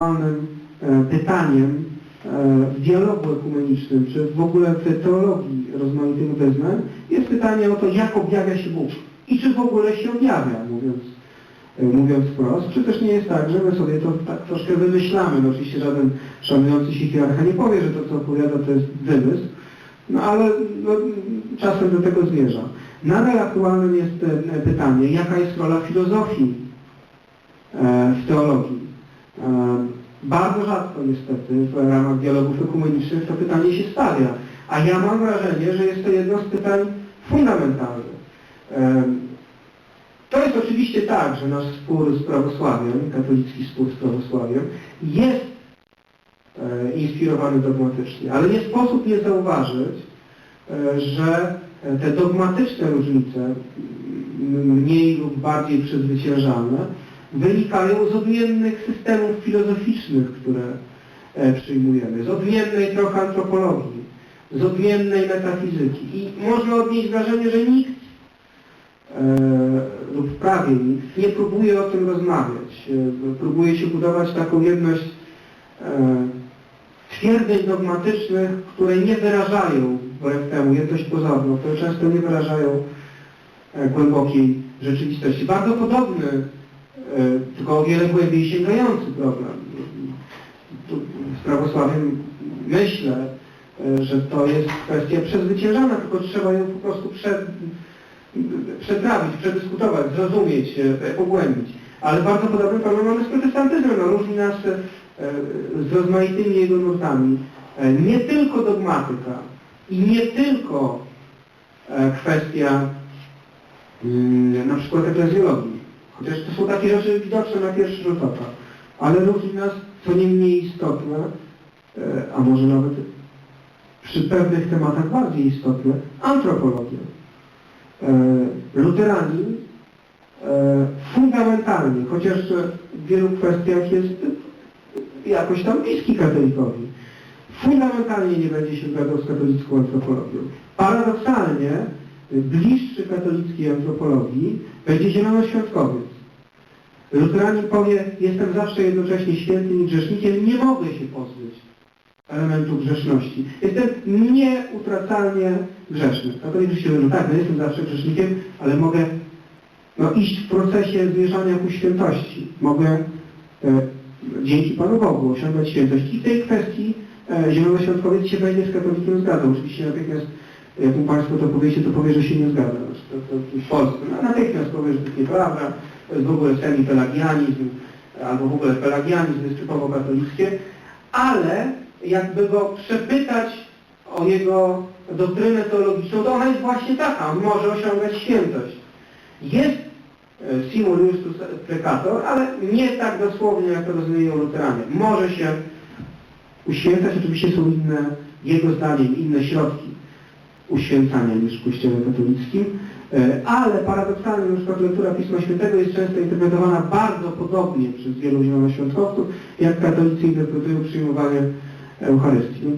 aktualnym e, pytaniem e, w dialogu ekumenicznym, czy w ogóle w teologii rozmaitych wyznań, jest pytanie o to, jak objawia się Bóg i czy w ogóle się objawia, mówiąc, e, mówiąc wprost. Czy też nie jest tak, że my sobie to tak troszkę wymyślamy. No oczywiście żaden szanujący się hierarcha nie powie, że to, co opowiada, to jest wymysł, no ale no, czasem do tego zmierza. Nadal aktualnym jest pytanie, jaka jest rola filozofii w teologii. E, Bardzo rzadko niestety w ramach dialogów ekumenicznych to pytanie się stawia, a ja mam wrażenie, że jest to jedno z pytań fundamentalnych. E, To jest oczywiście tak, że nasz spór z prawosławiem, katolicki spór z prawosławiem jest e, inspirowany dogmatycznie, ale nie sposób nie zauważyć, e, że te dogmatyczne różnice, mniej lub bardziej przezwyciężalne, wynikają z odmiennych systemów filozoficznych, które e, przyjmujemy, z odmiennej trochę antropologii, z odmiennej metafizyki. I można odnieść wrażenie, że nikt e, lub prawie nikt nie próbuje o tym rozmawiać. E, próbuje się budować taką jedność twierdzeń dogmatycznych, które nie wyrażają, wbrew temu, jedność pozorną, które często nie wyrażają głębokiej rzeczywistości. Bardzo podobny tylko o wiele głębiej sięgający problem. Z prawosławiem myślę, e, że to jest kwestia przezwyciężana, tylko trzeba ją po prostu prze, przetrawić, przedyskutować, zrozumieć, e, pogłębić. Ale bardzo podobny problem mamy z protestantyzmem. No, różni nas e, z rozmaitymi jego nurtami. E, Nie tylko dogmatyka i nie tylko e, kwestia mm, na przykład eklezjologii. Chociaż to są takie rzeczy widoczne na pierwszy rzut oka. Ale różni nas, co nie mniej istotne, e, a może nawet przy pewnych tematach bardziej istotne, antropologia. E, Luteranin e, fundamentalnie, chociaż w wielu kwestiach jest jakoś tam bliski katolikowi, fundamentalnie nie będzie się zgadzał z katolicką antropologią. Paradoksalnie bliższy katolickiej antropologii będzie zielonoświątkowiec. Luteranin powie, jestem zawsze jednocześnie świętym i grzesznikiem, nie mogę się pozbyć elementu grzeszności. Jestem nieutracalnie grzeszny. Katolicy się mówią, tak, no jestem zawsze grzesznikiem, ale mogę no, iść w procesie zmierzania ku świętości. Mogę e, dzięki Panu Bogu osiągać świętość. I w tej kwestii e, zielonoświątkowiec się będzie z katolikiem zgadzał. Oczywiście natychmiast jak mu Państwo to powiecie, to powie, że się nie zgadza. Znaczy, To, to, to w Polsce. No, natychmiast powie, że to nieprawda, w ogóle semi-pelagianizm, albo w ogóle pelagianizm jest typowo katolickie, ale jakby go przepytać o jego doktrynę teologiczną, to ona jest właśnie taka, on może osiągać świętość. Jest e, simul justus precator, ale nie tak dosłownie, jak to rozumieją luteranie. Może się uświęcać, oczywiście są inne, jego zdaniem, inne środki uświęcania niż w Kościele katolickim, ale paradoksalnie na przykład lektura Pisma Świętego jest często interpretowana bardzo podobnie przez wielu zielonoświątkowców, jak katolicy interpretują przyjmowanie Eucharystii. No,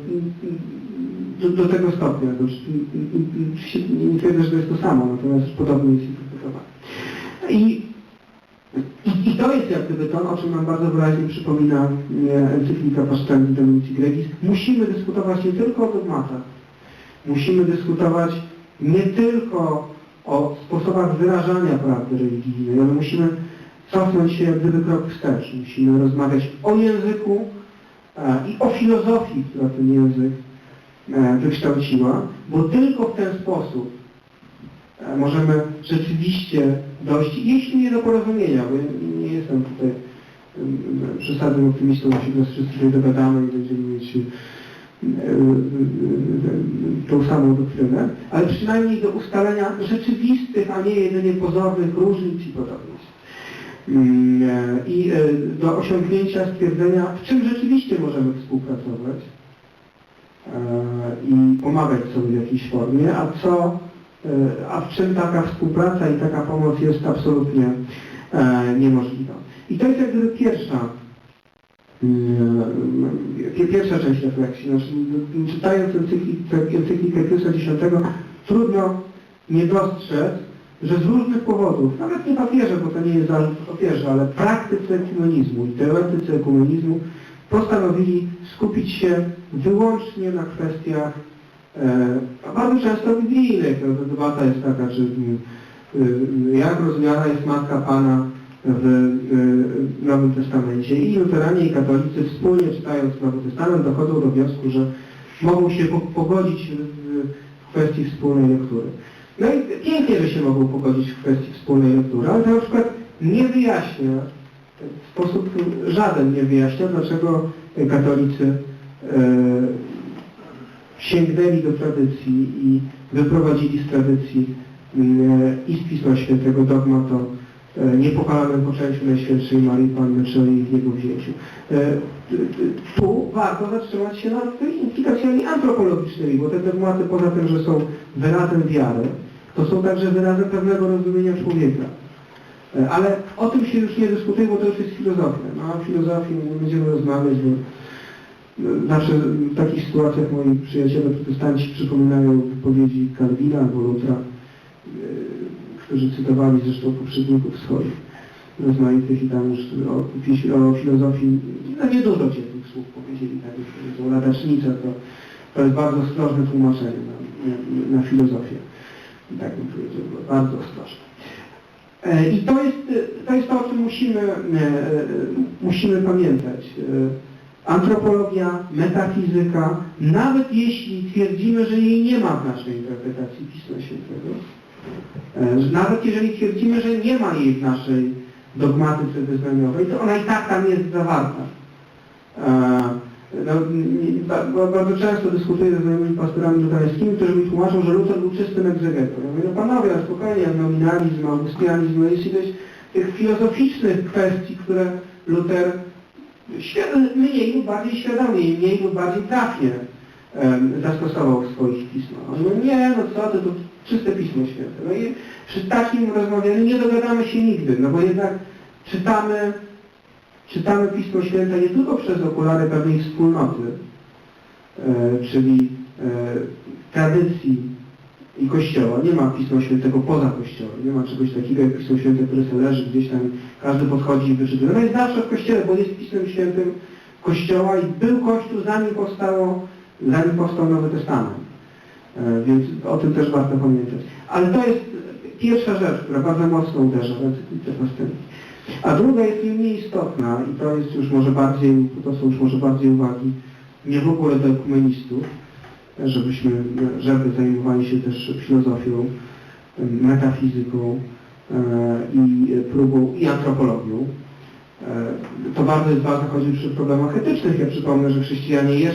Do, do tego stopnia. to oczywiście Nie twierdzę, że to jest to samo, natomiast podobnie jest interpretowane. I, i, to jest jak gdyby to, o czym nam bardzo wyraźnie przypomina e, encyklika Paszczędzi Dominici Gregis. Musimy dyskutować nie tylko o dogmatach, Musimy dyskutować nie tylko o sposobach wyrażania prawdy religijnej, ale musimy cofnąć się jak gdyby krok wstecz. Musimy rozmawiać o języku e, i o filozofii, która ten język e, wykształciła, bo tylko w ten sposób e, możemy rzeczywiście dojść, jeśli nie do porozumienia, bo nie jestem tutaj em, przesadnym optymistą, się nas wszyscy dogadamy i będziemy mieć tą samą doktrynę, ale przynajmniej do ustalenia rzeczywistych, a nie jedynie pozornych różnic i podobieństw. I do osiągnięcia stwierdzenia, w czym rzeczywiście możemy współpracować i pomagać sobie w jakiejś formie, a co, a w czym taka współpraca i taka pomoc jest absolutnie niemożliwa. I to jest jak gdyby pierwsza Pierwsza część refleksji. Znaczy, czytając encyklikę, encyklikę Piusa X trudno nie dostrzec, że z różnych powodów, nawet nie papieże, bo to nie jest zarzut papieża, ale praktycy ekumenizmu i teoretycy ekumenizmu postanowili skupić się wyłącznie na kwestiach e, bardzo często biblijnych. No, debata jest taka, czy jak rozumiana jest Matka Pana w y, Nowym Testamencie. I luteranie i katolicy wspólnie czytając Nowy Testament dochodzą do wniosku, że mogą się po- pogodzić w kwestii wspólnej lektury. No i pięknie, że się mogą pogodzić w kwestii wspólnej lektury, ale to na przykład nie wyjaśnia, w sposób żaden nie wyjaśnia, dlaczego katolicy e, sięgnęli do tradycji i wyprowadzili z tradycji mm, i z Pisma Świętego dogmat e, niepokalanym poczęciu Najświętszej Marii Panny czy o jej w Niego wzięciu. E, Tu warto zatrzymać się nad implikacjami antropologicznymi, bo te dogmaty poza tym, że są wyrazem wiary, to są także wyrazem pewnego rozumienia człowieka. E, Ale o tym się już nie dyskutuje, bo to już jest filozofia. No a filozofii będziemy rozmawiać, bo e, zawsze w takich sytuacjach moi przyjaciele protestanci przypominają wypowiedzi Kalwina albo Lutra, e, którzy cytowali zresztą poprzedników swoich rozmaitych i tam już o, o filozofii, no niedużo ciepłych słów powiedzieli, tak jak powiedzą ladacznica, to, to jest bardzo ostrożne tłumaczenie na, na, filozofię. Tak bym powiedział, bardzo ostrożne. E, I to jest, to jest to, o czym musimy, e, musimy pamiętać. E, Antropologia, metafizyka, nawet jeśli twierdzimy, że jej nie ma w naszej interpretacji Pisma Świętego, nawet jeżeli twierdzimy, że nie ma jej w naszej dogmatyce wyznaniowej, to ona i tak tam jest zawarta. E, No, bardzo często dyskutuję ze znajomymi pastorami luterańskimi, którzy mi tłumaczą, że Luther był czystym egzegetą. Ja mówię, no panowie, ale spokojnie, nominalizm, augustianizm, no jest ileś tych filozoficznych kwestii, które Luther mniej lub bardziej świadomie i mniej lub bardziej trafnie zastosował w swoich pismach. On mówi, nie, no co ty, to czyste Pismo Święte. No i przy takim rozmawianiu nie dogadamy się nigdy, no bo jednak czytamy, czytamy Pismo Święte nie tylko przez okulary pewnej wspólnoty, e, czyli e, tradycji i Kościoła. Nie ma Pisma Świętego poza Kościołem. Nie ma czegoś takiego jak Pismo Święte, które sobie leży gdzieś tam, każdy podchodzi i wyczytuje. No jest zawsze w Kościele, bo jest Pismem Świętym Kościoła i był Kościół zanim powstało, zanim powstał Nowy Testament. E, Więc o tym też warto pamiętać. Ale to jest pierwsza rzecz, która bardzo mocno uderza w encyklikę następnych. A druga jest nie mniej istotna i to jest już może bardziej, to są już może bardziej uwagi nie w ogóle do ekumenistów, żebyśmy, żeby zajmowali się też filozofią, metafizyką e, i próbą i antropologią. E, To bardzo jest ważne, choćby przy problemach etycznych. Ja przypomnę, że chrześcijanie jeszcze